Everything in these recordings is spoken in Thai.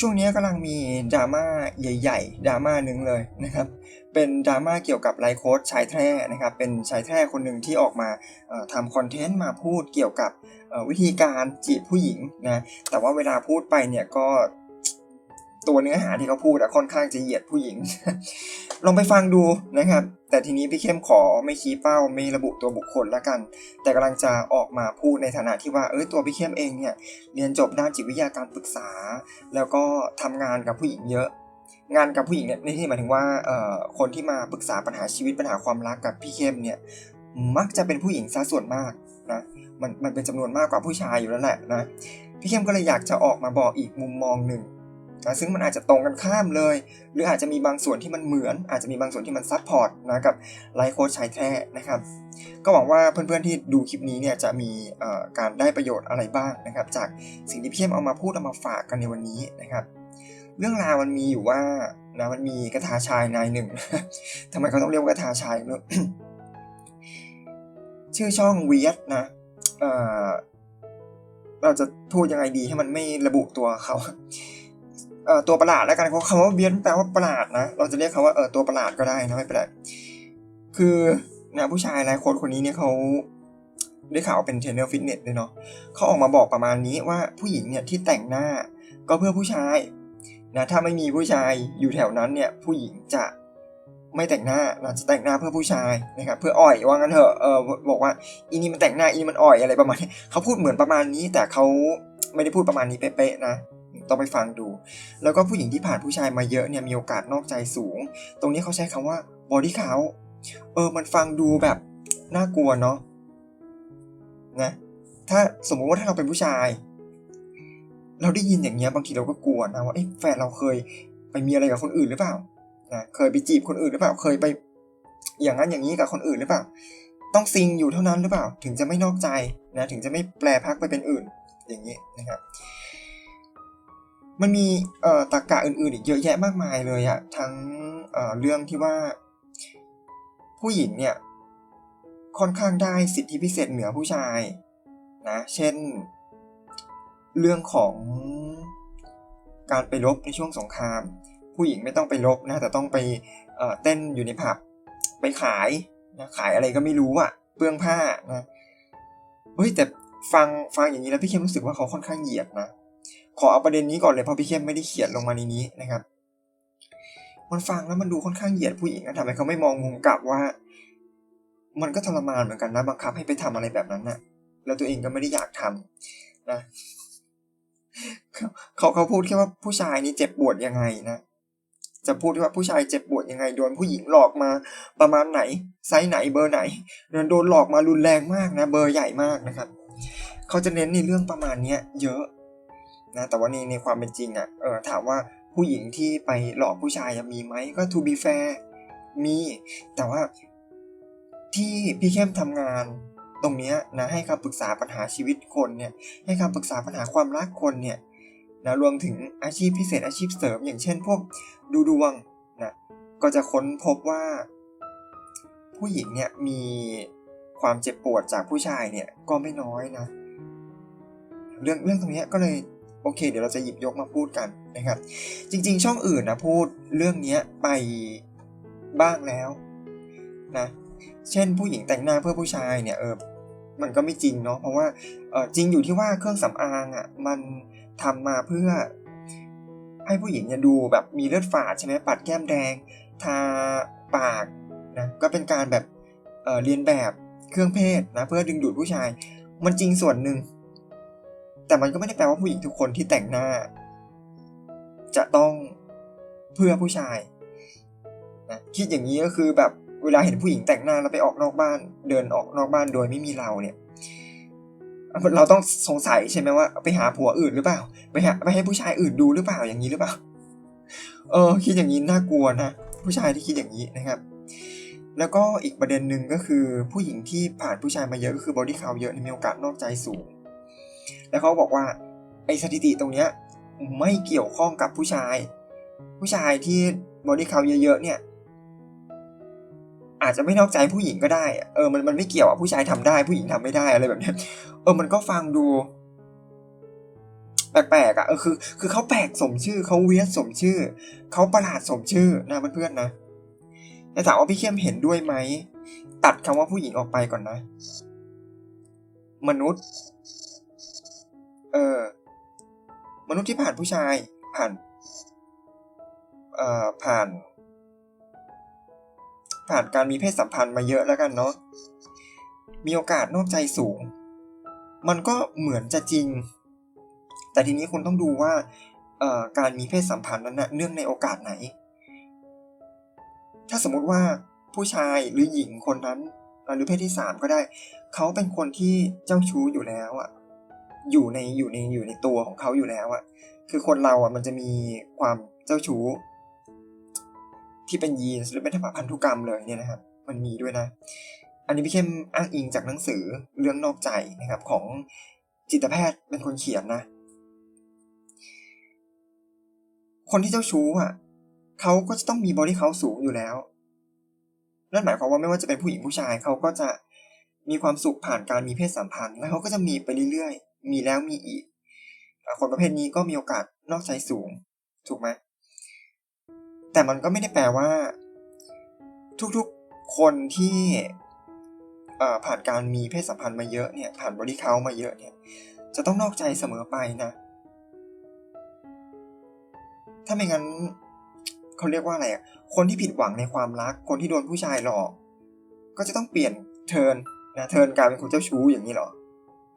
ช่วงนี้กำลังมีดราม่าใหญ่ๆดราม่าหนึ่งเลยนะครับเป็นดราม่าเกี่ยวกับไลโค้ดชายแท้นะครับเป็นชายแท้คนหนึ่งที่ออกมาทำคอนเทนต์มาพูดเกี่ยวกับวิธีการจีบผู้หญิงนะแต่ว่าเวลาพูดไปเนี่ยก็ตัวเนื้อหาที่เขาพูดอะค่อนข้างจะเหยียดผู้หญิง ลองไปฟังดูนะครับ แต่ทีนี้พี่เข้มขอไม่ชี้เป้าไม่ระบุตัวบุคคลละกัน แต่กำลังจะออกมาพูดในฐานะที่ว่าเออตัวพี่เข้มเองเนี่ยเรียนจบด้านจิตวิทยาการปรึกษา แล้วก็ทำงานกับผู้หญิงเยอะ งานกับผู้หญิงเนี่ยในที่หมายถึงว่าเอ่อคนที่มาปรึกษาปัญหาชีวิตปัญหาความรักกับพี่เข้มเนี่ยมักจะเป็นผู้หญิงซะส่วนมากนะมันมันเป็นจำนวนมากกว่าผู้ชายอยู่แล้วแหละนะพี่เข้มก็เลยอยากจะออกมาบอกอีกมุมมองหนึ่ง นะซึ่งมันอาจจะตรงกันข้ามเลย หรืออาจจะมีบางส่วนที่มันเหมือน อาจจะมีบางส่วนที่มันซับพอร์ตนะกับไลฟ์โค้ชชายแท้นะครับ ก็หวังว่าเพื่อนๆที่ดูคลิปนี้เนี่ยจะมีการได้ประโยชน์อะไรบ้างนะครับ จากสิ่งที่พี่เข้มเอามาพูดเอามาฝากกันในวันนี้นะครับ เรื่องราวมันมีอยู่ว่านะมันมีกระทาชายนายหนึ่งทำไมเขาต้องเรียกว่ากระทาชายเนอะชื่อช่องเวียดนะเเราจะพูดยังไงดีให้มันไม่ระบุตัวเขา ตัวประหลาดแล้วกันเขาะคำว่าเวียดแปลว่าประหลาดนะเราจะเรียกเขาว่าเออตัวประหลาดก็ได้นะไม่เป็นไรคือนะผู้ชายหลายคนคนนี้เนี่ยเขาได้ข่าวเป็นเทรนเนอร์ฟิตเนสเลยเนาะเขาออกมาบอกประมาณนี้ว่าผู้หญิงเนี่ยที่แต่งหน้าก็เพื่อผู้ชายนะถ้าไม่มีผู้ชายอยู่แถวนั้นเนี่ยผู้หญิงจะไม่แต่งหน้านะจะแต่งหน้าเพื่อผู้ชายนะครับเพื่ออ่อยว่างั้นเถอะเออบอกว่าอีนี่มันแต่งหน้าอีนี่มันอ่อยอะไรประมาณนี้เขาพูดเหมือนประมาณนี้แต่เขาไม่ได้พูดประมาณนี้เป๊ะๆนะต้องไปฟังดู แล้วก็ผู้หญิงที่ผ่านผู้ชายมาเยอะเนี่ยมีโอกาสนอกใจสูง ตรงนี้เขาใช้คำว่า body count เออมันฟังดูแบบน่ากลัวเนาะนะถ้าสมมุติว่าถ้าเราเป็นผู้ชาย เราได้ยินอย่างเงี้ยบางทีเราก็กลัวนะว่าเอ๊ะแฟนเราเคยไปมีอะไรกับคนอื่นหรือเปล่านะเคยไปจีบคนอื่นหรือเปล่าเคยไป อย่างนั้นอย่างนี้กับคนอื่นหรือเปล่า ต้องซิงอยู่เท่านั้นหรือเปล่า ถึงจะไม่นอกใจนะถึงจะไม่แปลพักไปเป็นอื่นอย่างนี้นะครับ มันมีเอ่อตรรกะอื่นๆอีกเยอะแยะมากมายเลยอะทั้งเอ่อเรื่องที่ว่า ผู้หญิงเนี่ย ค่อนข้างได้สิทธิพิเศษเหนือผู้ชายนะ เช่น เรื่องของการไปรบในช่วงสงคราม ผู้หญิงไม่ต้องไปรบนะแต่ต้องไปเอ่อเต้นอยู่ในผับ ไปขายนะขายอะไรก็ไม่รู้อะเปลืองผ้านะเฮ้ยแต่ฟังฟังอย่างนี้แล้วพี่เข้มรู้สึกว่าเขาค่อนข้างเหยียดนะ ขอเอาประเด็นนี้ก่อนเลยเพราะพี่เข้มไม่ได้เขียนลงมาในนี้นะครับ มันฟังแล้วมันดูค่อนข้างเหยียดผู้หญิงนะทำไมเขาไม่มองมุมกลับว่า มันก็ทรมานเหมือนกันนะบังคับให้ไปทำอะไรแบบนั้นนะแล้วตัวเองก็ไม่ได้อยากทำนะเขาเขาเขาพูดแค่ว่าผู้ชายนี่เจ็บปวดยังไงนะจะพูดว่าผู้ชายเจ็บปวดยังไงโดนผู้หญิงหลอกมาประมาณไหนไซส์ไหนเบอร์ไหนโดนหลอกมารุนแรงมากนะเบอร์ใหญ่มากนะครับ เขาจะเน้นในเรื่องประมาณเนี้ยเยอะ นะ แต่ว่าในในความเป็นจริงอะ่ะเออถามว่าผู้หญิงที่ไปหลอกผู้ชายมีไหมก็ to be fair มี แต่ว่าที่พี่เข้มทำงานตรงเนี้ยนะให้คำปรึกษาปัญหาชีวิตคนเนี่ยให้คำปรึกษาปัญหาความรักคนเนี่ยนะรวมถึงอาชีพพิเศษอาชีพเสริม อย่างเช่นพวกดูดวงนะก็จะค้นพบว่า ผู้หญิงเนี่ยมีความเจ็บปวดจากผู้ชายเนี่ยก็ไม่น้อยนะ เรื่องเรื่องตรงเนี้ยก็เลย โอเค เดี๋ยวเราจะหยิบยกมาพูดกันนะครับ จริง ๆ ช่องอื่นนะพูดเรื่องนี้ไปบ้างแล้วนะเช่นผู้หญิงแต่งหน้าเพื่อผู้ชายเนี่ยเออมันก็ไม่จริงเนาะเพราะว่าเออจริงอยู่ที่ว่าเครื่องสำอางอะ่ะมันทำมาเพื่อให้ผู้หญิงเนี่ยดูแบบมีเลือดฝาดใช่ไหมปัดแก้มแดง ทาปากนะก็เป็นการแบบเออเรียนแบบเครื่องเพศนะเพื่อดึงดูดผู้ชาย มันจริงส่วนหนึ่ง แต่มันก็ไม่ได้แปลว่าผู้หญิงทุกคนที่แต่งหน้า จะต้องเพื่อผู้ชายนะคิดอย่างนี้ก็คือแบบเวลาเห็นผู้หญิงแต่งหน้าแล้วไปออกนอกบ้าน เดินออกนอกบ้านโดยไม่มีเราเนี่ยเราต้องสงสัยใช่ไหมว่า ไปหาผัวอื่นหรือเปล่าไปหาไปให้ผู้ชายอื่นดูหรือเปล่าอย่างนี้หรือเปล่า เออ คิดอย่างนี้น่ากลัวนะผู้ชายที่คิดอย่างนี้นะครับ แล้วก็อีกประเด็นหนึ่งก็คือผู้หญิงที่ผ่านผู้ชายมาเยอะก็คือบอดี้คาวเยอะมีโอกาสนอกใจสูง แล้วเขาบอกว่าไอสถิติตรงเนี้ยไม่เกี่ยวข้องกับผู้ชาย ผู้ชายที่บอดี้คาวเยอะๆเนี่ย อาจจะไม่นอกใจผู้หญิงก็ได้ เออมันมันไม่เกี่ยวอะผู้ชายทำได้ผู้หญิงทำไม่ได้อะไรแบบเนี้ยเออมันก็ฟังดู แปลกๆอะเออคือ คือเขาแปลกสมชื่อเขาเวียดสมชื่อเขาประหลาดสมชื่อนะเพื่อนๆนะแต่ถามว่าพี่เข้มเห็นด้วยไหมตัดคำว่าผู้หญิงออกไปก่อนนะ มนุษย์ เออมนุษย์ที่ผ่านผู้ชายผ่านเอ่อผ่าน ผ่านการมีเพศสัมพันธ์มาเยอะแล้วกันเนาะมีโอกาสนอกใจสูง มันก็เหมือนจะจริง แต่ทีนี้คุณต้องดูว่าการมีเพศสัมพันธ์นั้นนะเนื่องในโอกาสไหน ถ้าสมมุติว่าผู้ชายหรือหญิงคนนั้นหรือเพศที่สามก็ได้ เขาเป็นคนที่เจ้าชู้อยู่แล้วอะ อยู่ในอยู่ในอยู่ในตัวของเขาอยู่แล้วอะคือคนเราอะมันจะมีความเจ้าชู้ ที่เป็นยีนหรือเป็นพันธุกรรมเลยเนี่ยนะครับ มันมีด้วยนะ อันนี้พี่เข้มอ้างอิงจากหนังสือเรื่องนอกใจนะครับ ของจิตแพทย์เป็นคนเขียนนะ คนที่เจ้าชู้อะเขาก็จะต้องมีบอดี้เขาสูงอยู่แล้ว นั่นหมายความว่าไม่ว่าจะเป็นผู้หญิงผู้ชายเขาก็จะมีความสุขผ่านการมีเพศสัมพันธ์ แล้วเขาก็จะมีไปเรื่อย มีแล้วมีอีก คนประเภทนี้ก็มีโอกาสนอกใจสูง ถูกไหม แต่มันก็ไม่ได้แปลว่า ทุกๆคนที่ผ่านการมีเพศสัมพันธ์มาเยอะเนี่ย ผ่านบอดี้เขามาเยอะเนี่ย จะต้องนอกใจเสมอไปนะ ถ้าไม่งั้นเขาเรียกว่าอะไรอะ คนที่ผิดหวังในความรัก คนที่โดนผู้ชายหลอก ก็จะต้องเปลี่ยนเทินนะ เทินกลายเป็นคนเจ้าชู้อย่างนี้หรอ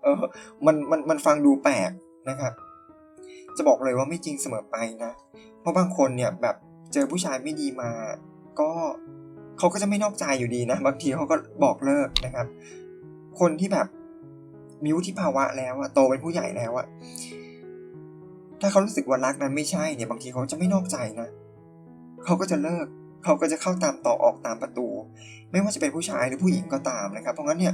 เออมันมันมันฟังดูแปลกนะครับ จะบอกเลยว่าไม่จริงเสมอไปนะ เพราะบางคนเนี่ยแบบเจอผู้ชายไม่ดีมา ก็เขาก็จะไม่นอกใจอยู่ดีนะ บางทีเขาก็บอกเลิกนะครับ คนที่แบบมีวุฒิภาวะแล้วอะโตเป็นผู้ใหญ่แล้วอะถ้าเขารู้สึกว่ารักนั้นไม่ใช่เนี่ยบางทีเขาจะไม่นอกใจนะ เขาก็จะเลิก เขาก็จะเข้าตามต่อออกตามประตู ไม่ว่าจะเป็นผู้ชายหรือผู้หญิงก็ตามนะครับ เพราะงั้นเนี่ย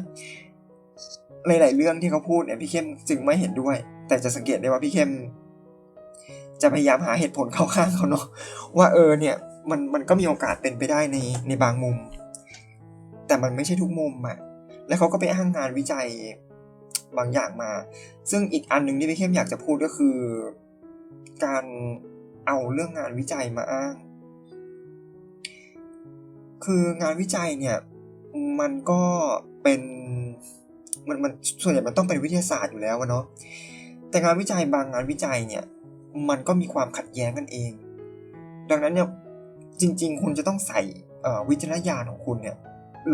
หลาย ๆ เรื่องที่เขาพูดเนี่ยพี่เข้มจึงไม่เห็นด้วย แต่จะสังเกตได้ว่าพี่เข้ม จะพยายามหาเหตุผลเข้าข้างเขาเนาะว่าเออเนี่ยมันมันก็มีโอกาสเป็นไปได้ในในบางมุม แต่มันไม่ใช่ทุกมุมอะแล้วเขาก็ไปอ้างงานวิจัยบางอย่างมา ซึ่งอีกอันหนึ่งที่พี่เข้มอยากจะพูดก็คือ การเอาเรื่องงานวิจัยมาอ้าง คืองานวิจัยเนี่ย มันก็เป็น มันมันส่วนใหญ่มันต้องเป็นวิทยาศาสตร์อยู่แล้วอะเนาะแต่งานวิจัยบางงานวิจัยเนี่ย มันก็มีความขัดแย้งกันเอง ดังนั้นเนี่ยจริง ๆ คุณจะต้องใส่วิจารณญาณของคุณเนี่ย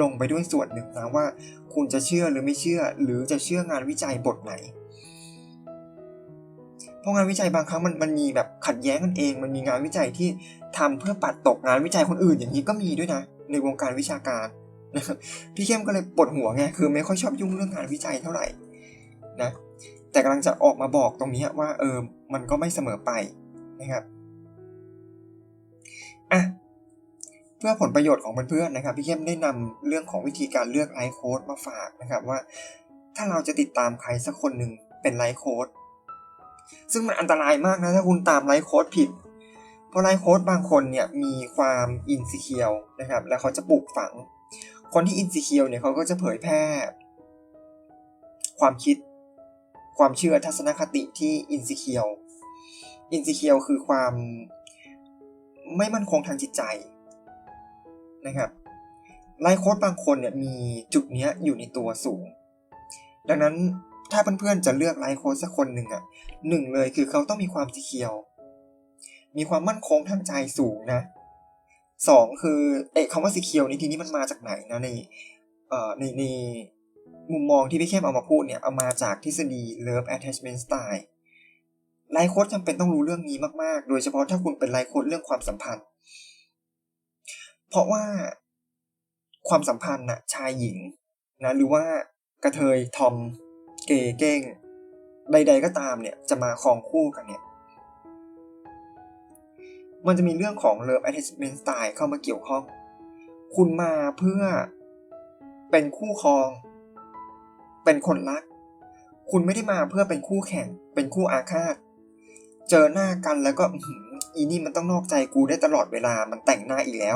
ลงไปด้วยส่วนหนึ่งนะว่า คุณจะเชื่อหรือไม่เชื่อ หรือจะเชื่องานวิจัยบทไหนเพราะงานวิจัยบางครั้งมันมันมีแบบขัดแย้งกันเอง มันมีงานวิจัยที่ทำเพื่อปัดตกงานวิจัยคนอื่นอย่างนี้ก็มีด้วยนะ ในวงการวิชาการ พี่เข้มก็เลยปวดหัวไงคือไม่ค่อยชอบยุ่งเรื่องงานวิจัยเท่าไหร่นะแต่กำลังจะออกมาบอกตรงนี้ว่าเออมันก็ไม่เสมอไปนะครับอะเพื่อผลประโยชน์ของเพื่อนๆนะครับ พี่เข้มได้นำเรื่องของวิธีการเลือกไลฟ์โค้ดมาฝากนะครับว่า ถ้าเราจะติดตามใครสักคนหนึ่งเป็นไลฟ์โค้ดซึ่งมันอันตรายมากนะถ้าคุณตามไลฟ์โค้ดผิด เพราะไลฟ์โค้ดบางคนเนี่ยมีความอินสิเคียวนะครับ แล้วเขาจะปลูกฝัง คนที่อินสิเคียวเนี่ยเขาก็จะเผยแพร่ ความคิด ความเชื่อทัศนคติที่อินสิเคียวอินสิเคียวคือความไม่มั่นคงทางจิตใจนะครับไลโค้ดบางคนเนี่ยมีจุดเนี้ยอยู่ในตัวสูง ดังนั้นถ้าเพื่อนๆจะเลือกไลโค้ดสักคนหนึ่งอะหนึ่งเลยคือเขาต้องมีความสีเขียว มีความมั่นคงทางใจสูงนะ สองคือเอกคำว่าสีเขียวในทีนี้มันมาจากไหนนะในเอ่อในในมุมมองที่พี่เข้มเอามาพูดเนี่ย เอามาจากทฤษฎี Love Attachment Style ไลฟ์โค้ดจำเป็นต้องรู้เรื่องนี้มากๆ โดยเฉพาะถ้าคุณเป็นไลฟ์โค้ดเรื่องความสัมพันธ์ เพราะว่าความสัมพันธ์น่ะชายหญิงนะหรือว่ากระเทยทอม เกย์เก้ง ใด ๆ ก็ตามเนี่ยจะมาครองคู่กันเนี่ย มันจะมีเรื่องของ Love Attachment Style เข้ามาเกี่ยวข้อง คุณมาเพื่อเป็นคู่ครอง เป็นคนรัก คุณไม่ได้มาเพื่อเป็นคู่แข่ง เป็นคู่อาฆาต เจอหน้ากันแล้วก็อีนี่มันต้องนอกใจกูได้ตลอดเวลา มันแต่งหน้าอีกแล้ว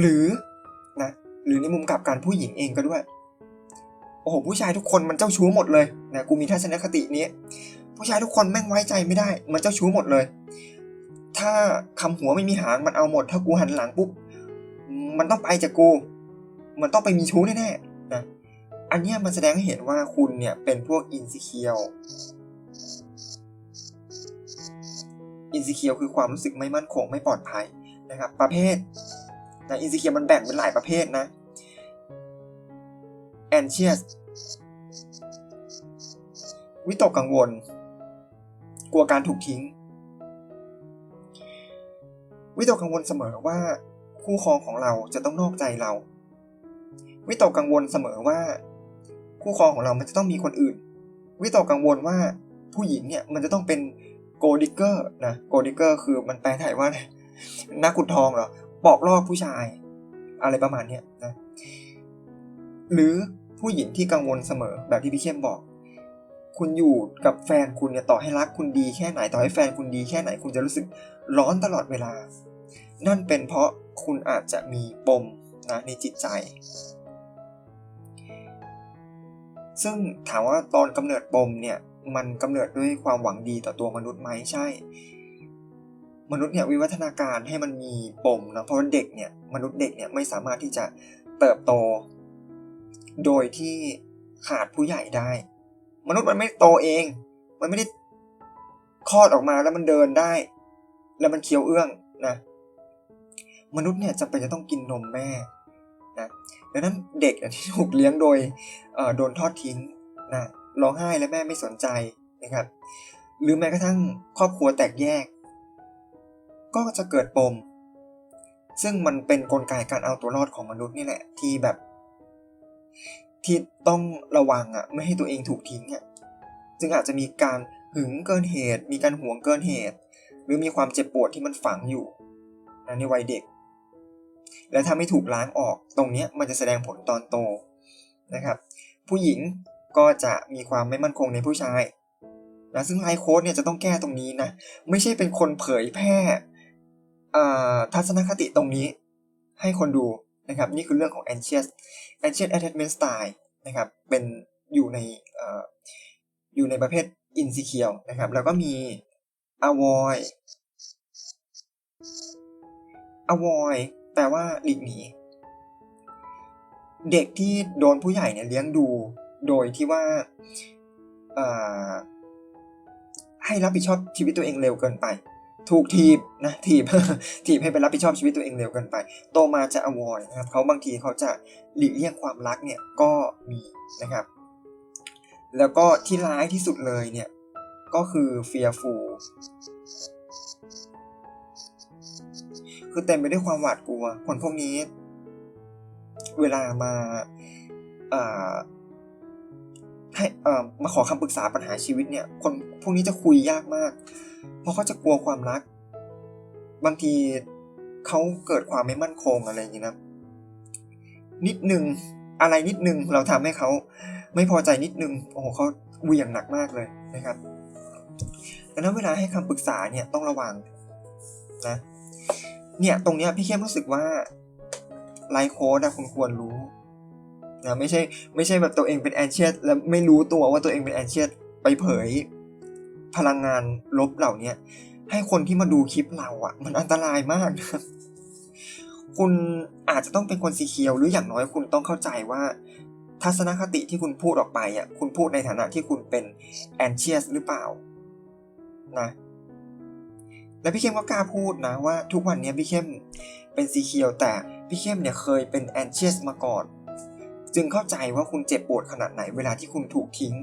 หรือนะ หรือในมุมกลับการผู้หญิงเองก็ด้วย โอ้โห ผู้ชายทุกคนมันเจ้าชู้หมดเลยนะ กูมีทัศนคตินี้ ผู้ชายทุกคนแม่งไว้ใจไม่ได้ มันเจ้าชู้หมดเลย ถ้าคำหัวไม่มีหางมันเอาหมด ถ้ากูหันหลังปุ๊บ มันต้องไปจากกู มันต้องไปมีชู้แน่ๆนะ อันนี้มันแสดงให้เห็นว่าคุณเนี่ยเป็นพวกอินซิเคียว อินซิเคียวคือความรู้สึกไม่มั่นคงไม่ปลอดภัยนะครับ ประเภทนะอินซิเคียวมันแบ่งเป็นหลายประเภทนะ anxious วิตกกังวล กลัวการถูกทิ้ง วิตกกังวลเสมอว่า คู่ครองของเราจะต้องนอกใจเรา วิตกกังวลเสมอว่า คู่ครองของเรามันจะต้องมีคนอื่น วิตกกังวลว่าผู้หญิงเนี่ยมันจะต้องเป็นโกดิเกอร์นะโกดิเกอร์คือมันแปลไทยว่านักขุดทองเหรอปอกลอกผู้ชาย อะไรประมาณเนี้ยนะหรือผู้หญิงที่กังวลเสมอแบบที่พี่เข้มบอก คุณอยู่กับแฟนคุณเนี่ยต่อให้รักคุณดีแค่ไหนต่อให้แฟนคุณดีแค่ไหนคุณจะรู้สึกร้อนตลอดเวลา นั่นเป็นเพราะคุณอาจจะมีปมนะในจิตใจ ซึ่งถามว่าตอนกำเนิดปมเนี่ยมันกำเนิดด้วยความหวังดีต่อตัวมนุษย์ไหมใช่ มนุษย์เนี่ยวิวัฒนาการให้มันมีปมนะเพราะเด็กเนี่ยมนุษย์เด็กเนี่ยไม่สามารถที่จะเติบโต โดยที่ขาดผู้ใหญ่ได้ มนุษย์มันไม่โตเอง มันไม่ได้คลอดออกมาแล้วมันเดินได้ แล้วมันเคี้ยวเอื้องนะมนุษย์เนี่ยจำเป็นจะต้องกินนมแม่นะดังนั้นเด็กที่ถูกเลี้ยงโดยโดนทอดทิ้งนะร้องไห้และแม่ไม่สนใจนะครับ หรือแม้กระทั่งครอบครัวแตกแยก ก็จะเกิดปม ซึ่งมันเป็นนกลไกการเอาตัวรอดของมนุษย์นี่แหละที่แบบ ที่ต้องระวังอะไม่ให้ตัวเองถูกทิ้งอะจึงอาจจะมีการหึงเกินเหตุ มีการหวงเกินเหตุ หรือมีความเจ็บปวดที่มันฝังอยู่ในวัยเด็ก และถ้าไม่ถูกล้างออกตรงนี้มันจะแสดงผลตอนโตนะครับ ผู้หญิงก็จะมีความไม่มั่นคงในผู้ชายนะซึ่งไลโค้ดเนี่ยจะต้องแก้ตรงนี้นะ ไม่ใช่เป็นคนเผยแพร่ทัศนคติตรงนี้ ให้คนดู นะครับนี่คือเรื่องของ anxious anxious attachment style นะครับเป็นอยู่ในออยู่ในประเภท insecure นะครับแล้วก็มี avoid avoid แปลว่าหลีกหนีเด็กที่โดนผู้ใหญ่เนี่ยเลี้ยงดูโดยที่ว่าให้รับผิดชอบชีวิตตัวเองเร็วเกินไป ถูกทีบนะทีบทีบให้ไปรับผิดชอบชีวิตตัวเองเร็วเกินไป โตมาจะอวอยนะครับเขาบางทีเขาจะหลีกเลี่ยงความรักเนี่ยก็มีนะครับ แล้วก็ที่ร้ายที่สุดเลยเนี่ยก็คือ fearful คือเต็มไปด้วยความหวาดกลัวคนพวกนี้ เวลามา ให้เอ่อมาขอคำปรึกษาปัญหาชีวิตเนี่ย คนพวกนี้จะคุยยากมาก เพราะเขาจะกลัวความรัก บางทีเขาเกิดความไม่มั่นคงอะไรอย่างนี้นะนิดนึงอะไรนิดนึงเราทำให้เขาไม่พอใจนิดนึงโอ้โหเขาเวียงหนักมากเลยนะครับดังนั้นเวลาให้คำปรึกษาเนี่ยต้องระวังนะเนี่ยตรงเนี้ยพี่เข้มรู้สึกว่าไลโค้ดนะคุณควรรู้ นะไม่ใช่ไม่ใช่แบบตัวเองเป็นแอนเชียสแล้วไม่รู้ตัวว่าตัวเองเป็นแอนเชียสไปเผยพลังงานลบเหล่านี้ให้คนที่มาดูคลิปเราอะ่ะ มันอันตรายมากนะคุณอาจจะต้องเป็นคนสีเขียวหรืออย่างน้อยคุณต้องเข้าใจว่า ทัศนคติที่คุณพูดออกไปอะคุณพูดในฐานะที่คุณเป็นแอนเชียสหรือเปล่านะและพี่เข้มก็กล้าพูดนะว่าทุกวันนี้พี่เข้มเป็นสีเขียวแต่พี่เข้มเนี่ยเคยเป็นแอนเชียสมาก่อน จึงเข้าใจว่าคุณเจ็บปวดขนาดไหนเวลาที่คุณถูกทิ้ง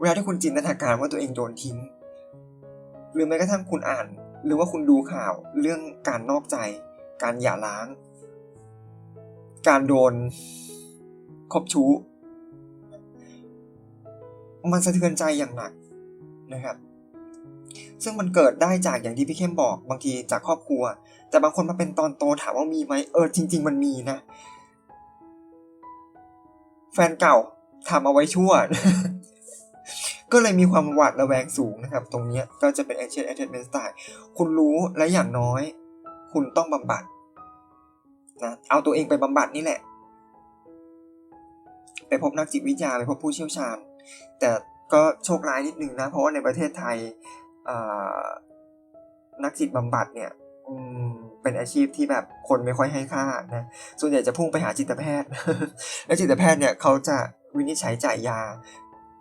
เวลาที่คุณจินตนาการว่าตัวเองโดนทิ้ง หรือแม้กระทั่งคุณอ่าน หรือว่าคุณดูข่าวเรื่องการนอกใจ การหย่าร้าง การโดนคบชู้ มันสะเทือนใจอย่างหนักนะครับ ซึ่งมันเกิดได้จากอย่างที่พี่เข้มบอกบางทีจากครอบครัว แต่บางคนมาเป็นตอนโตถามว่ามีไหมเออจริง ๆ มันมีนะ แฟนเก่าทำเอาไว้ชั่ว ก็เลยมีความหวาดระแวงสูงนะครับ ตรงนี้ก็จะเป็น anxious attachment style คุณรู้และอย่างน้อย คุณต้องบำบัดนะเอาตัวเองไปบำบัดนี่แหละ ไปพบนักจิตวิทยาไปพบผู้เชี่ยวชาญ แต่ก็โชคร้ายนิดนึงนะ เพราะว่าในประเทศไทยนักจิตบำบัดเนี่ย เป็นอาชีพที่แบบคนไม่ค่อยให้ค่านะ ส่วนใหญ่จะพุ่งไปหาจิตแพทย์ แล้วจิตแพทย์เนี่ยเขาจะวินิจฉัยจ่ายยา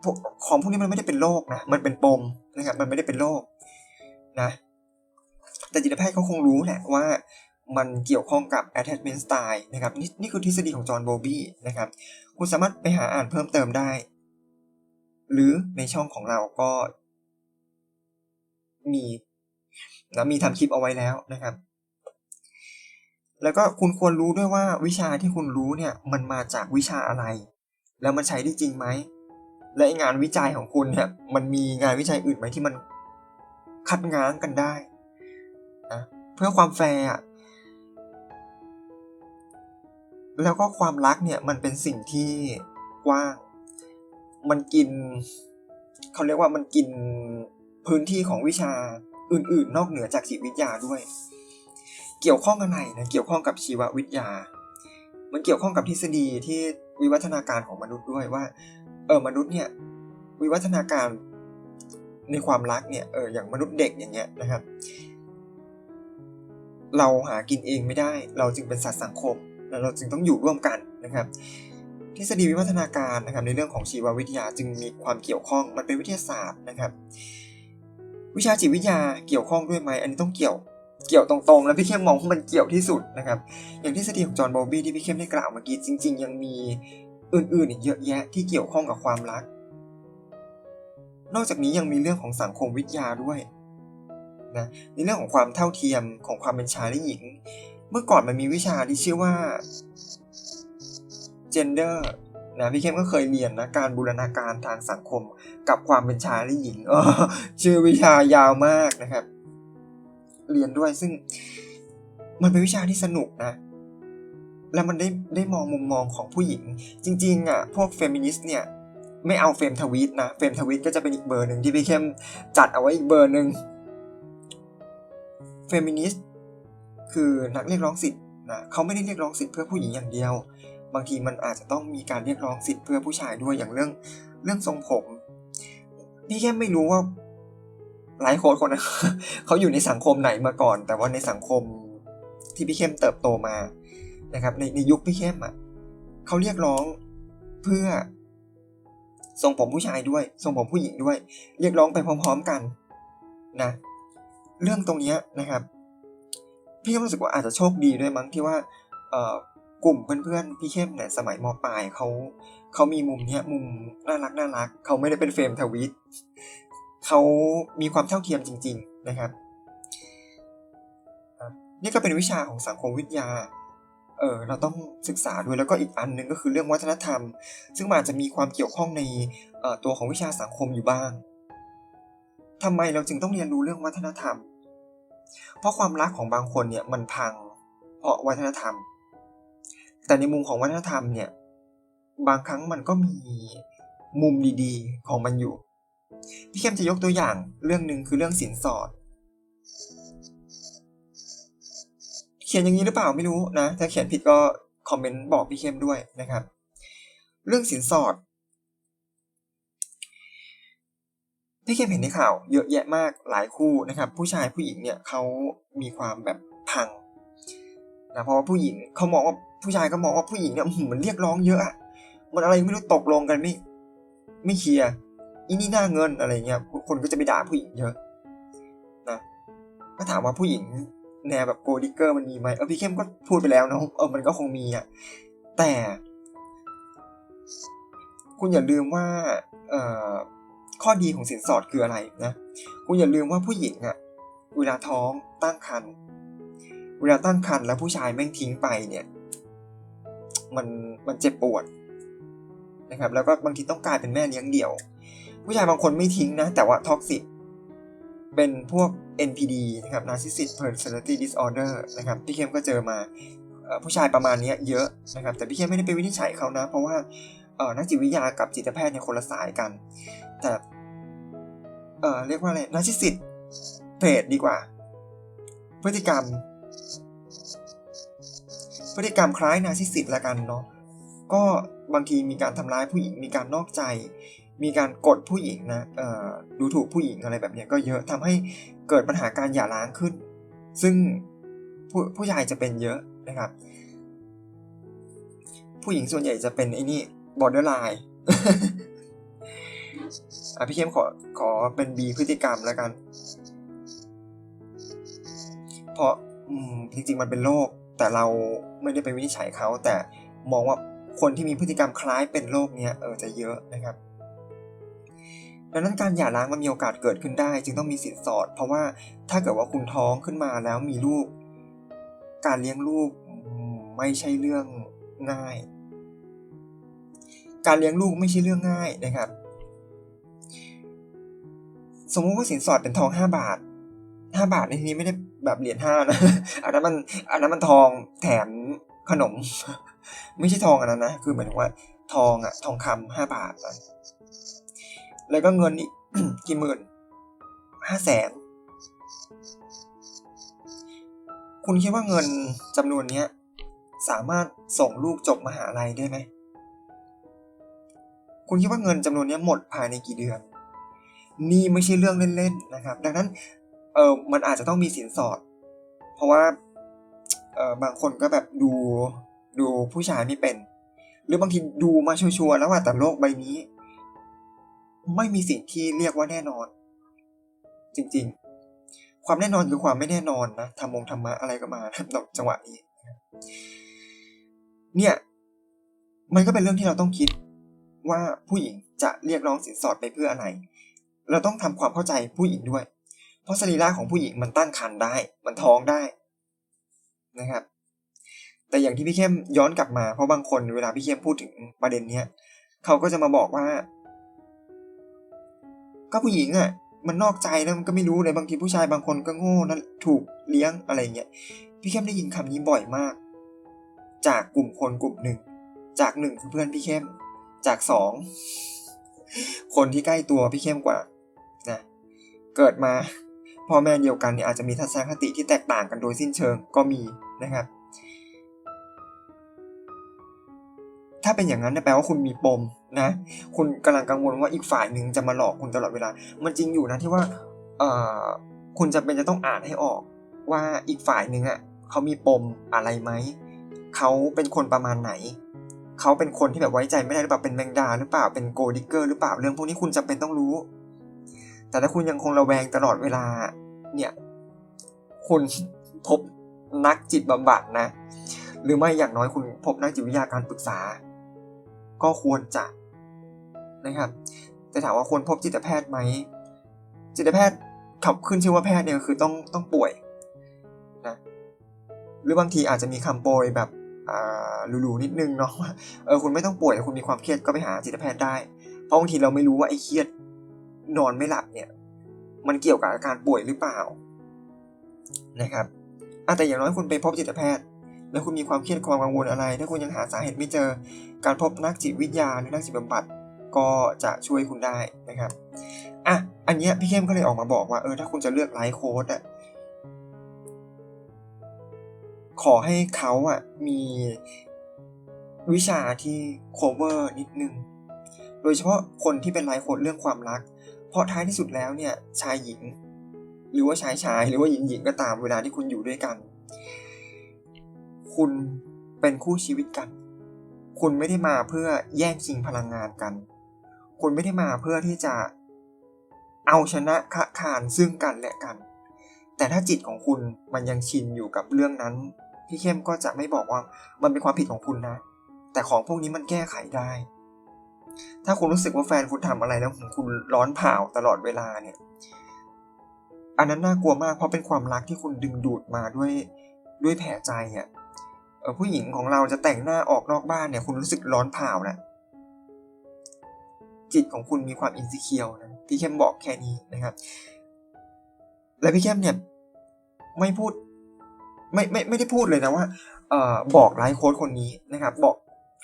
พวกของพวกนี้มันไม่ได้เป็นโรคนะ มันเป็นปมนะครับ มันไม่ได้เป็นโรคนะ แต่จิตแพทย์เขาคงรู้แหละว่ามันเกี่ยวข้องกับ attachment style นะครับนนี่คือทฤษฎีของจอห์นโบบี้นะครับ คุณสามารถไปหาอ่านเพิ่มเติมได้ หรือในช่องของเราก็มี นะมีทำคลิปเอาไว้แล้วนะครับ แล้วก็คุณควรรู้ด้วยว่าวิชาที่คุณรู้เนี่ยมันมาจากวิชาอะไร แล้วมันใช้ได้จริงไหม และงานวิจัยของคุณเนี่ยมันมีงานวิจัยอื่นไหมที่มันคัดง้างกันได้นะเพื่อความแฟร์แล้วก็ความรักเนี่ยมันเป็นสิ่งที่กว้าง มันกิน เขาเรียกว่ามันกินพื้นที่ของวิชา อื่นๆ นอกเหนือจากจิตวิทยาด้วย เกี่ยวข้องอะไรนะเกี่ยวข้องกับชีววิทยา มันเกี่ยวข้องกับทฤษฎีที่วิวัฒนาการของมนุษย์ด้วยว่า เออมนุษย์เนี่ยวิวัฒนาการในความรักเนี่ยเอออย่างมนุษย์เด็กอย่างเงี้ยนะครับ เราหากินเองไม่ได้ เราจึงเป็นสัตว์สังคมแล้วเราจึงต้องอยู่ร่วมกันนะครับ ทฤษฎีวิวัฒนาการนะครับในเรื่องของชีววิทยาจึงมีความเกี่ยวข้องมันเป็นวิทยาศาสตร์นะครับ วิชาจิตวิทยาเกี่ยวข้องด้วยไหมอันนี้ต้องเกี่ยวเกี่ยวตรงๆ แล้วพี่เข้มมองว่ามันเกี่ยวที่สุดนะครับ อย่างทฤษฎีของจอห์นโบบี้ที่พี่เข้มได้กล่าวเมื่อกี้จริง ๆ ยังมีอื่นๆอีกเยอะแยะที่เกี่ยวข้องกับความรัก นอกจากนี้ยังมีเรื่องของสังคมวิทยาด้วยนะในเรื่องของความเท่าเทียมของความเป็นชายและหญิง เมื่อก่อนมันมีวิชาที่ชื่อว่า gender นะพี่เข้มก็เคยเรียนนะการบูรณาการทางสังคม กับความเป็นชายและหญิงชื่อวิชายาวมากนะครับ เรียนด้วยซึ่งมันเป็นวิชาที่สนุกนะ แล้วมันได้ได้มองมุมมองของผู้หญิง จริง ๆอะพวกเฟมินิสต์เนี่ยไม่เอาเฟมทวีตนะ เฟมทวีตก็จะเป็นอีกเบอร์หนึ่งที่พี่เข้มจัดเอาไว้อีกเบอร์หนึ่งเฟมินิสต์คือนักเรียกร้องสิทธิ์นะเขาไม่ได้เรียกร้องสิทธิ์เพื่อผู้หญิงอย่างเดียว บางทีมันอาจจะต้องมีการเรียกร้องสิทธิ์เพื่อผู้ชายด้วยอย่างเรื่องเรื่องทรงผม พี่แค่ไม่รู้ว่าไลฟ์โค้ดคนนั้นเขาอยู่ในสังคมไหนมาก่อน แต่ว่าในสังคมที่พี่เข้มเติบโตมานะครับ ในในยุคพี่เข้มอะเขาเรียกร้องเพื่อทรงผมผู้ชายด้วยทรงผมผู้หญิงด้วย เรียกร้องไปพร้อม ๆกันนะ เรื่องตรงนี้นะครับ พี่เข้มรู้สึกว่าอาจจะโชคดีด้วยมั้งที่ว่าเออ กลุ่มเพื่อนๆพี่เข้มเนี่ยสมัยมปลายเขาเขามีมุมเนี้ยมุมน่ารักน่ารักเขาไม่ได้เป็นเฟรมทวิตเขามีความเท่าเทียมจริง ๆนะครับนี่ก็เป็นวิชาของสังคมวิทยาเออเราต้องศึกษาด้วยแล้วก็อีกอันหนึ่งก็คือเรื่องวัฒนธรรม ซึ่งอาจจะมีความเกี่ยวข้องในตัวของวิชาสังคมอยู่บ้างทำไมเราจึงต้องเรียนรู้เรื่องวัฒนธรรม เพราะความรักของบางคนเนี่ยมันพังเพราะวัฒนธรรม แต่ในมุมของวัฒนธรรมเนี่ย บางครั้งมันก็มีมุมดีๆ ของมันอยู่ พี่เข้มจะยกตัวอย่างเรื่องหนึ่งคือเรื่องสินสอด เขียนอย่างนี้หรือเปล่าไม่รู้นะ ถ้าเขียนผิดก็คอมเมนต์บอกพี่เข้มด้วยนะครับ เรื่องสินสอด พี่เข้มเห็นในข่าว เยอะแยะมากหลายคู่นะครับ ผู้ชายผู้หญิงเนี่ยเขามีความแบบพัง นะเพราะว่าผู้หญิงเขามองว่าผู้ชายก็มองว่าผู้หญิงเนี่ยมันเรียกร้องเยอะอะมันอะไรไม่รู้ตกลงกันไม่ไม่เคลียร์อีนี่หน้าเงินอะไรเงี้ยคนก็จะไปด่าผู้หญิงเยอะนะก็ถามว่าผู้หญิงแนวแบบโกดิเกอร์มันมีไหมเออพี่เข้มก็พูดไปแล้วนะเออมันก็คงมีอะแต่ คุณอย่าลืมว่าเอ่อข้อดีของสินสอดคืออะไรนะ คุณอย่าลืมว่าผู้หญิงอะเวลาท้องตั้งครรภ์ เวลาตั้งครรภ์แล้วผู้ชายแม่งทิ้งไปเนี่ย มันมันเจ็บปวดนะครับ แล้วก็บางทีต้องกลายเป็นแม่เลี้ยงเดี่ยว ผู้ชายบางคนไม่ทิ้งนะ แต่ว่าท็อกซิกเป็นพวก NPD นะครับ Narcissistic Personality Disorder นะครับพี่เข้มก็เจอมาผู้ชายประมาณนี้เยอะนะครับ แต่พี่เข้มไม่ได้ไปวินิจฉัยเขานะ เพราะว่านักจิตวิทยากับจิตแพทย์เนี่ยคนละสายกัน แต่เรียกว่าอะไร Narcissist เพจดีกว่า พฤติกรรม พฤติกรรมคล้ายนาซิสิตละกันเนาะก็บางทีมีการทำร้ายผู้หญิงมีการนอกใจ มีการกดผู้หญิงนะดูถูกผู้หญิงอะไรแบบนี้ก็เยอะทำให้เกิดปัญหาการหย่าร้างขึ้น ซึ่งผู้ผู้ชายจะเป็นเยอะนะครับ ผู้หญิงส่วนใหญ่จะเป็นไอ้นี่ borderline อะพี่เข้มขอขอเป็น B พฤติกรรมแล้วกัน เพราะ อืมจริงๆมันเป็นโรคแต่เราไม่ได้ไปวินิจฉัยเขา แต่มองว่าคนที่มีพฤติกรรมคล้ายเป็นโรคเนี้ยเออจะเยอะนะครับ ดังนั้นการหย่าร้างมันมีโอกาสเกิดขึ้นได้ จึงต้องมีสินสอด เพราะว่าถ้าเกิดว่าคุณท้องขึ้นมาแล้วมีลูก การเลี้ยงลูกไม่ใช่เรื่องง่าย การเลี้ยงลูกไม่ใช่เรื่องง่ายนะครับ สมมติว่าสินสอดเป็นทองห้าบาทห้าบาทในที่นี้ไม่ได้ แบบเหรียญห้านะอันนั้นมันอันนั้นมันทองแถมขนม ไม่ใช่ทองอันนั้นนะคือหมายถึงว่าทองอะทองคำห้าบาทนะแล้วก็เงินอีกกี่หมื่นห้าแสนคุณคิดว่าเงินจำนวนเนี้ยสามารถส่งลูกจบมหาลัยได้ไหม คุณคิดว่าเงินจำนวนนี้หมดภายในกี่เดือน นี่ไม่ใช่เรื่องเล่นๆนะครับ ดังนั้น ออมันอาจจะต้องมีสินสอด เพราะว่าเออบางคนก็แบบดูดูผู้ชายไม่เป็น หรือบางทีดูมาชัวร์แล้วว่าแต่โลกใบนี้ ไม่มีสิ่งที่เรียกว่าแน่นอน จริงๆ ความแน่นอนคือความไม่แน่นอนนะทำมงธรรมะอะไรก็มาจังหวะนี้เนี่ย มันก็เป็นเรื่องที่เราต้องคิดว่าผู้หญิงจะเรียกร้องสินสอดไปเพื่ออะไร เราต้องทำความเข้าใจผู้หญิงด้วย ราะสรีระของผู้หญิงมันตั้งครรภ์ได้ มันท้องได้นะครับ แต่อย่างที่พี่เข้มย้อนกลับมา เพราะบางคนเวลาพี่เข้มพูดถึงประเด็นเนี้ยเขาก็จะมาบอกว่า ก็ผู้หญิงอะ มันนอกใจแล้วมันก็ไม่รู้เลยบางทีผู้ชายบางคนก็โง่นั่นถูกเลี้ยงอะไรเงี้ยพี่เข้มได้ยินคำนี้บ่อยมาก จากกลุ่มคนกลุ่มหนึ่ง จากหนึ่งคือเพื่อนพี่เข้ม จากสองคนที่ใกล้ตัวพี่เข้มกว่านะเกิดมา พ่อแม่เดียวกันเนี่ยอาจจะมีทัศนคติที่แตกต่างกันโดยสิ้นเชิงก็มีนะครับ ถ้าเป็นอย่างนั้นแปลว่าคุณมีปมนะ คุณกำลังกังวลว่าอีกฝ่ายหนึ่งจะมาหลอกคุณตลอดเวลา มันจริงอยู่นะที่ว่าคุณจะเป็นจะต้องอ่านให้ออกว่าอีกฝ่ายหนึ่งอะเขามีปมอะไรไหม เขาเป็นคนประมาณไหน เขาเป็นคนที่แบบไว้ใจไม่ได้หรือเปล่า เป็นแมงดาหรือเปล่า เป็นโกดิเกอร์หรือเปล่า เรื่องพวกนี้คุณจำเป็นต้องรู้ แต่ถ้าคุณยังคงระแวงตลอดเวลาเนี่ยคุณพบนักจิตบำบัดนะ หรือไม่อย่างน้อยคุณพบนักจิตวิทยาการปรึกษา ก็ควรจะนะครับแต่ถามว่าควรพบจิตแพทย์ไหมจิตแพทย์ขับขึ้นชื่อว่าแพทย์เนี่ยคือต้องต้องป่วยนะหรือบางทีอาจจะมีคำโปรยแบบหรูๆนิดนึงเนาะเออคุณไม่ต้องป่วยคุณมีความเครียดก็ไปหาจิตแพทย์ได้ เพราะบางทีเราไม่รู้ว่าไอ้เครียด นอนไม่หลับเนี่ย มันเกี่ยวกับอาการป่วยหรือเปล่านะครับแต่อย่างน้อยคุณไปพบจิตแพทย์ แล้วคุณมีความเครียดความกังวลอะไร ถ้าคุณยังหาสาเหตุไม่เจอ การพบนักจิตวิทยาหรือนักจิตบำบัดก็จะช่วยคุณได้นะครับอะอันเนี้ยพี่เข้มก็เลยออกมาบอกว่าเออถ้าคุณจะเลือกไลฟ์โค้ดอะขอให้เขาอะมีวิชาที่ cover นิดนึง โดยเฉพาะคนที่เป็นไลฟ์โค้ดเรื่องความรัก เพราะท้ายที่สุดแล้วเนี่ยชายหญิง หรือว่าชายชายหรือว่าหญิงหญิงก็ตามเวลาที่คุณอยู่ด้วยกัน คุณเป็นคู่ชีวิตกัน คุณไม่ได้มาเพื่อแย่งชิงพลังงานกัน คุณไม่ได้มาเพื่อที่จะเอาชนะคะคานซึ่งกันและกัน แต่ถ้าจิตของคุณมันยังชินอยู่กับเรื่องนั้น พี่เข้มก็จะไม่บอกว่ามันเป็นความผิดของคุณนะ แต่ของพวกนี้มันแก้ไขได้ ถ้าคุณรู้สึกว่าแฟนคุณทำอะไรแล้วคุณร้อนเผาตลอดเวลาเนี่ย อันนั้นน่ากลัวมากเพราะเป็นความรักที่คุณดึงดูดมาด้วยด้วยแผลใจอะผู้หญิงของเราจะแต่งหน้าออกนอกบ้านเนี่ย คุณรู้สึกร้อนเผานะจิตของคุณมีความอินสิเคียวนะพี่เข้มบอกแค่นี้นะครับ และพี่เข้มเนี่ย ไม่พูด ไม่ไม่ไม่ได้พูดเลยนะว่าเอ่อบอกไลฟ์โค้ดคนนี้นะครับ บอก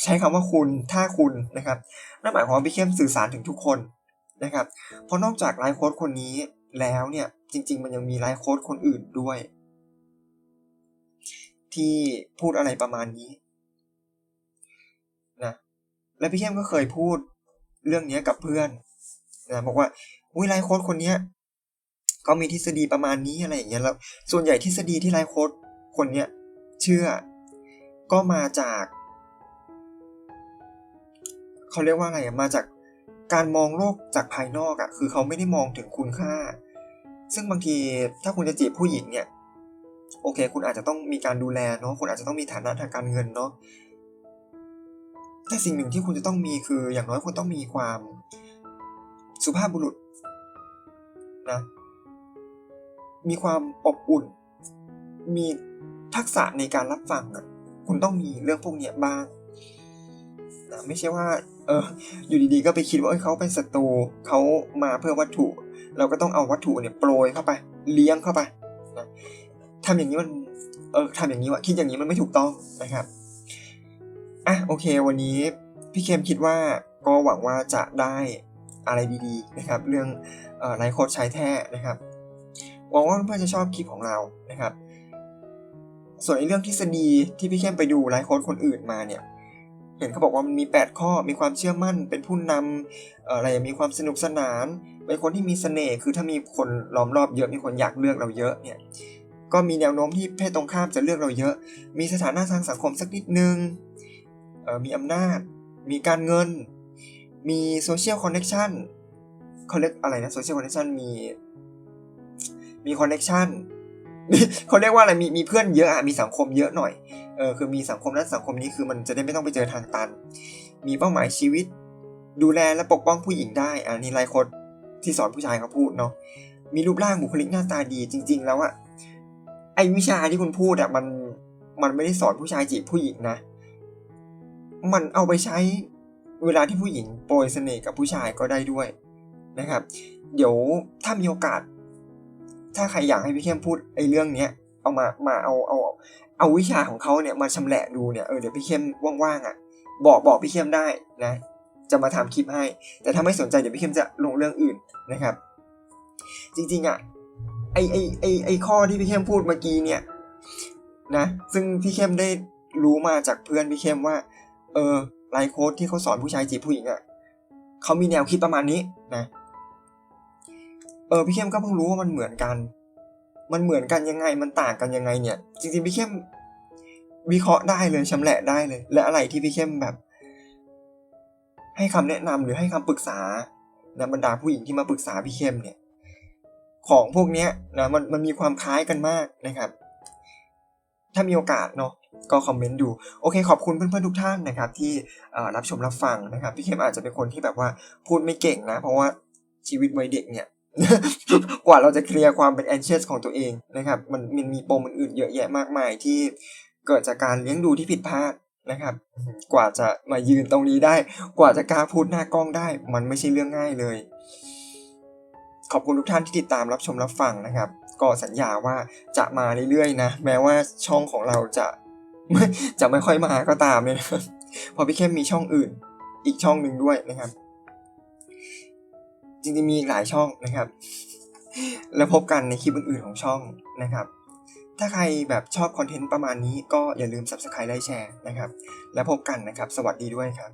ใช้คำว่าคุณถ้าคุณนะครับนั่นหมายความว่าพี่เข้มสื่อสารถึงทุกคนนะครับ เพราะนอกจากไลฟ์โค้ดคนนี้แล้วเนี่ยจริง ๆ มันยังมีไลฟ์โค้ดคนอื่นด้วย ที่พูดอะไรประมาณนี้นะและพี่เข้มก็เคยพูดเรื่องนี้กับเพื่อนนะบอกว่าอุ้ยไลฟ์โค้ดคนเนี้ยก็มีทฤษฎีประมาณนี้อะไรอย่างเงี้ยแล้วส่วนใหญ่ทฤษฎีที่ไลฟ์โค้ดคนเนี้ยเชื่อ ก็มาจาก เขาเรียกว่าอะไรมาจากการมองโลกจากภายนอกอะคือเขาไม่ได้มองถึงคุณค่า ซึ่งบางทีถ้าคุณจะจีบผู้หญิงเนี่ย โอเค คุณอาจจะต้องมีการดูแลเนาะคุณอาจจะต้องมีฐานะทางการเงินเนาะแต่สิ่งหนึ่งที่คุณจะต้องมีคืออย่างน้อยคุณต้องมีความสุภาพบุรุษนะมีความอบอุ่น มีทักษะในการรับฟังอะ คุณต้องมีเรื่องพวกนี้บ้างนะไม่ใช่ว่า เออ อยู่ดีๆก็ไปคิดว่าเขาเป็นศัตรูเขามาเพื่อวัตถุ เราก็ต้องเอาวัตถุเนี่ยโปรยเข้าไป เลี้ยงเข้าไปนะทำอย่างนี้มัน เออทำอย่างนี้วะคิดอย่างนี้มันไม่ถูกต้องนะครับอะโอเค วันนี้พี่เคมคิดว่าก็หวังว่าจะได้อะไรดีๆนะครับ เรื่องไลฟ์โค้ดใช้แท้นะครับหวังว่าเพื่อนจะชอบคลิปของเรานะครับ ส่วนในเรื่องทฤษฎีที่พี่เข้มไปดูไลฟ์โค้ดคนอื่นมาเนี่ย เห็นเขาบอกว่ามันมี 8 ข้อมีความเชื่อมั่น เป็นผู้นำอะไรมีความสนุกสนานเป็นคนที่มีเสน่ห์คือถ้ามีคนล้อมรอบเยอะมีคนอยากเลือกเราเยอะเนี่ยก็มีแนวโน้มที่เพศตรงข้ามจะเลือกเราเยอะ มีสถานะทางสังคมสักนิดนึงมีอำนาจ มีการเงิน มีโซเชียลคอนเน็กชันเขาเรียกอะไรนะโซเชียลคอนเน็กชันมีมีคอนเน็กชัน เขาเรียกว่าอะไรมีมีเพื่อนเยอะอะมีสังคมเยอะหน่อยเออคือมีสังคมนั้นสังคมนี้คือมันจะได้ไม่ต้องไปเจอทางตัน มีเป้าหมายชีวิต ดูแลและปกป้องผู้หญิงได้อันนี้ไลโคดที่สอนผู้ชายเขาพูดเนาะมีรูปร่างบุคลิกหน้าตาดีจริง ๆ แล้วอะไอวิชาที่คุณพูดอะมันมันไม่ได้สอนผู้ชายจีบผู้หญิงนะ มันเอาไปใช้เวลาที่ผู้หญิงโปรยเสน่ห์กับผู้ชายก็ได้ด้วยนะครับ เดี๋ยวถ้ามีโอกาส ถ้าใครอยากให้พี่เข้มพูดไอ้เรื่องเนี้ยเอามามาเอาเอาเอาวิชาของเขาเนี่ยมาชำแหละดูเนี่ยเออเดี๋ยวพี่เข้มว่างๆอะ บอกบอกพี่เข้มได้นะ จะมาทำคลิปให้ แต่ถ้าไม่สนใจเดี๋ยวพี่เข้มจะลงเรื่องอื่นนะครับ จริงๆอะไอไอไอไอข้อที่พี่เข้มพูดเมื่อกี้เนี่ยนะซึ่งพี่เข้มได้รู้มาจากเพื่อนพี่เข้มว่า เออไลฟ์โค้ดที่เขาสอนผู้ชายจีบผู้หญิงอะเขามีแนวคิดประมาณนี้นะ เออพี่เข้มก็เพิ่งรู้ว่ามันเหมือนกัน มันเหมือนกันยังไงมันต่างกันยังไงเนี่ย จริงๆพี่เข้มวิเคราะห์ได้เลยชำแหละได้เลย และอะไรที่พี่เข้มแบบ ให้คำแนะนำหรือให้คำปรึกษานะบรรดาผู้หญิงที่มาปรึกษาพี่เข้มเนี่ย ของพวกเนี้ยนะมันมันมีความคล้ายกันมากนะครับ ถ้ามีโอกาสเนาะก็คอมเมนต์ดูโอเคขอบคุณเพื่อนๆทุกท่านนะครับ ที่รับชมรับฟังนะครับ พี่เข้มอาจจะเป็นคนที่แบบว่าพูดไม่เก่งนะ เพราะว่าชีวิตวัยเด็กเนี่ย กว่าเราจะเคลียร์ความเป็นแอนเชียสของตัวเองนะครับ มันมันมีปมอื่นๆเยอะแยะมากมายที่เกิดจากการเลี้ยงดูที่ผิดพลาดนะครับ กว่าจะมายืนตรงนี้ได้ กว่าจะกล้าพูดหน้ากล้องได้ มันไม่ใช่เรื่องง่ายเลย ขอบคุณทุกท่านที่ติดตามรับชมรับฟังนะครับ ก็สัญญาว่าจะมาเรื่อยๆนะ แม้ว่าช่องของเราจะจะไม่ค่อยมาก็ตามเนี่ยนะพอพี่เข้มมีช่องอื่น อีกช่องหนึ่งด้วยนะครับ จริงๆมีหลายช่องนะครับ แล้วพบกันในคลิปอื่นๆของช่องนะครับ ถ้าใครแบบชอบคอนเทนต์ประมาณนี้ก็อย่าลืม subscribe ไลค์แชร์นะครับ แล้วพบกันนะครับ สวัสดีด้วยครับ